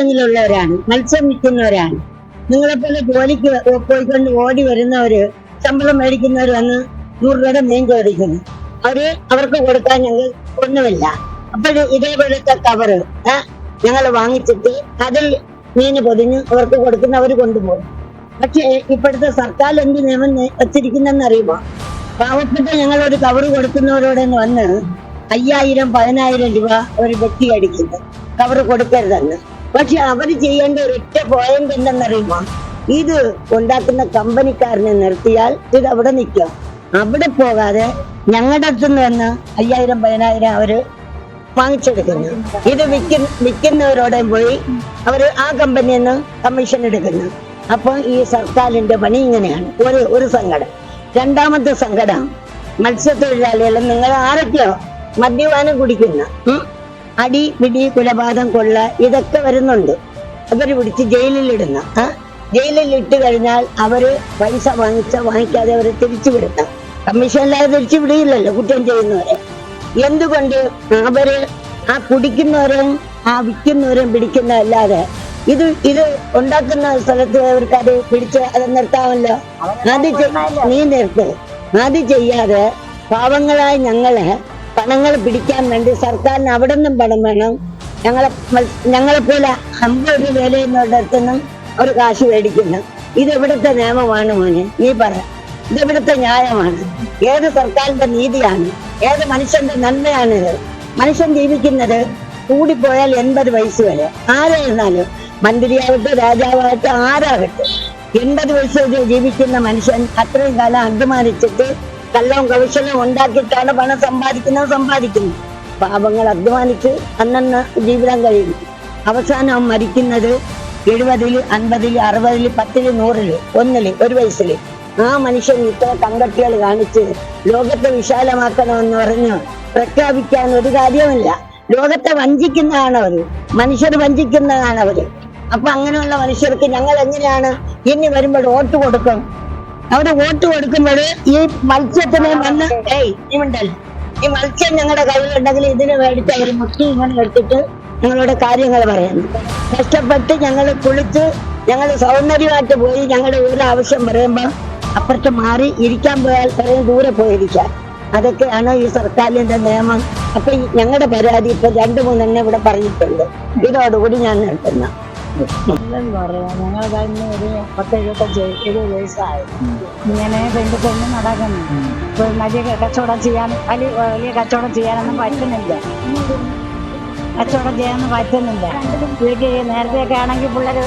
ഉള്ളവരാണ് മത്സ്യം വിൽക്കുന്നവരാണ്. നിങ്ങളെപ്പോലെ ജോലിക്ക് പോയിക്കൊണ്ട് ഓടി വരുന്നവര് ശമ്പളം മേടിക്കുന്നവർ വന്ന് നൂറ് രൂപയുടെ മീൻ ചോദിക്കുന്നു. അവർ അവർക്ക് കൊടുക്കാൻ ഞങ്ങൾ ഒന്നുമില്ല. അപ്പോൾ ഇതേപോലത്തെ കവറ് ഞങ്ങൾ വാങ്ങിച്ചിട്ട് അതിൽ മീന് പൊതിഞ്ഞ് അവർക്ക് കൊടുക്കുന്ന അവർ കൊണ്ടുപോകും. പക്ഷേ ഇപ്പോഴത്തെ സർക്കാർ എന്ത് നിയമം വച്ചിരിക്കുന്നെന്ന് അറിയുമോ? പാവപ്പെട്ട ഞങ്ങളൊരു കവറ് കൊടുക്കുന്നവരോട് വന്ന് അയ്യായിരം പതിനായിരം രൂപ ഒരു വ്യക്തി അടിക്കുന്നു. കവറ് കൊടുക്കരുതെന്ന്. പക്ഷെ അവർ ചെയ്യേണ്ട ഒരൊറ്റ പോയിന്റ് എന്തെന്നറിയുമോ? ഇത് ഉണ്ടാക്കുന്ന കമ്പനിക്കാരനെ നിർത്തിയാൽ ഇത് അവിടെ നിൽക്കും. അവിടെ പോകാതെ ഞങ്ങളുടെ അടുത്ത് നിന്ന് അയ്യായിരം പതിനായിരം അവർ വാങ്ങിച്ചെടുക്കുന്നു. ഇത് വിൽക്കുന്ന വിൽക്കുന്നവരോടെ പോയി അവർ ആ കമ്പനിയിൽ നിന്ന് കമ്മീഷൻ എടുക്കുന്നു. അപ്പോൾ ഈ സർക്കാരിന്റെ പണി ഇങ്ങനെയാണ്. ഒരു ഒരു സങ്കടം. രണ്ടാമത്തെ സങ്കടം മത്സ്യത്തൊഴിലാളികളും നിങ്ങൾ ആരൊക്കെയോ മദ്യപാനം കുടിക്കുന്ന? അടി പിടി കുലപാതം കൊള്ള ഇതൊക്കെ വരുന്നുണ്ട്. അവർ പിടിച്ച് ജയിലിലിടുന്ന ഇട്ട് കഴിഞ്ഞാൽ അവർ പൈസ വാങ്ങിച്ച വാങ്ങിക്കാതെ അവരെ തിരിച്ചു വിടുന്ന. കമ്മീഷനില്ലാതെ തിരിച്ചു വിടുകയില്ലല്ലോ കുറ്റം ചെയ്യുന്നവരെ. എന്തുകൊണ്ട് അവർ ആ കുടിക്കുന്നവരെയും ആ വിൽക്കുന്നവരെയും പിടിക്കുന്നതല്ലാതെ ഇത് ഇത് ഉണ്ടാക്കുന്ന സ്ഥലത്ത് അവർക്ക് അത് പിടിച്ച് അത് നിർത്താമല്ലോ? അത് നീ നിർത്ത്. അത് ചെയ്യാതെ പാവങ്ങളായ ഞങ്ങളെ പണങ്ങൾ പിടിക്കാൻ വേണ്ടി സർക്കാരിന് അവിടെ നിന്നും പണം വേണം. ഞങ്ങളെ ഞങ്ങളെപ്പോലെ ഞങ്ങളെ പോലെ അമ്പത് വിലയുന്നവരുടെ നിന്നും അവർ കാശ് മേടിക്കുന്നു ഇത് എവിടുത്തെ നിയമമാണ് മോനെ? നീ പറ. ഇത് ഇവിടുത്തെ ന്യായമാണ്? ഏത് സർക്കാരിന്റെ നീതിയാണ്? ഏത് മനുഷ്യന്റെ നന്മയാണിത്? മനുഷ്യൻ ജീവിക്കുന്നത് കൂടിപ്പോയാൽ എൺപത് വയസ്സ് വരെ. ആരായിരുന്നാലും മന്ത്രിയാവട്ടെ രാജാവാകട്ടെ ആരാകട്ടെ. എൺപത് വയസ്സ് വരെ ജീവിക്കുന്ന മനുഷ്യൻ അത്രയും കാലം അധ്വാനിച്ചിട്ട് കള്ളവും കൗശലവും ഉണ്ടാക്കിയിട്ടാണ് പണം സമ്പാദിക്കുന്നത് സമ്പാദിക്കുന്നത്. പാപങ്ങൾ അധ്വാനിച്ച് അന്നന്ന് ജീവിതം കഴിയും. അവസാനം മരിക്കുന്നത് എഴുപതിൽ അൻപതിൽ അറുപതിൽ പത്തിൽ നൂറിൽ ഒന്നിൽ ഒരു വയസ്സിൽ ആ മനുഷ്യൻ ഇത്ര കങ്കട്ടികൾ കാണിച്ച് ലോകത്തെ വിശാലമാക്കണമെന്ന് പറഞ്ഞ് പ്രഖ്യാപിക്കാൻ ഒരു കാര്യമില്ല ലോകത്തെ വഞ്ചിക്കുന്നതാണ് അവർ. മനുഷ്യർ വഞ്ചിക്കുന്നതാണ് അവർ. അപ്പൊ അങ്ങനെയുള്ള മനുഷ്യർക്ക് ഞങ്ങൾ എങ്ങനെയാണ് ഇനി വരുമ്പോൾ വോട്ട് കൊടുക്കും? അവിടെ വോട്ട് കൊടുക്കുമ്പോൾ ഈ മത്സ്യത്തിനെ വന്ന് ഏയ് മിണ്ടല്ല ഈ മത്സ്യം ഞങ്ങളുടെ കയ്യിലുണ്ടെങ്കിൽ ഇതിന് മേടിച്ച് അവർ മുക്കി ഇങ്ങനെ എടുത്തിട്ട് ഞങ്ങളുടെ കാര്യങ്ങൾ പറയുന്നു. കഷ്ടപ്പെട്ട് ഞങ്ങൾ കുളിച്ച് ഞങ്ങൾ സൗന്ദര്യമായിട്ട് പോയി ഞങ്ങളുടെ ഒരു ആവശ്യം പറയുമ്പോൾ അപ്പുറത്ത് മാറി ഇരിക്കാൻ പോയാൽ പറയും ദൂരെ പോയിരിക്കാം. അതൊക്കെയാണ് ഈ സർക്കാരിന്റെ നിയമം. അപ്പൊ ഞങ്ങളുടെ പരാതി ഇപ്പൊ രണ്ടു മൂന്നെണ്ണം ഇവിടെ പറഞ്ഞിട്ടുണ്ട്. ഇതോടുകൂടി ഞാൻ നിർത്തുന്ന. പറയാം ഞങ്ങൾ കഴിഞ്ഞ ഒരു പത്ത് എഴുപത്തഞ്ച് എഴുപത് വയസ്സായി. ഇങ്ങനെ പെണ്ണ് നടക്കുന്നു. ഇപ്പൊ വലിയ കച്ചവടം ചെയ്യാൻ വലിയ വലിയ കച്ചവടം ചെയ്യാനൊന്നും പറ്റുന്നില്ല. കച്ചവടം ചെയ്യാനൊന്നും പറ്റുന്നില്ല. വീട്ടിൽ നേരത്തെയൊക്കെ ആണെങ്കിൽ പിള്ളേർ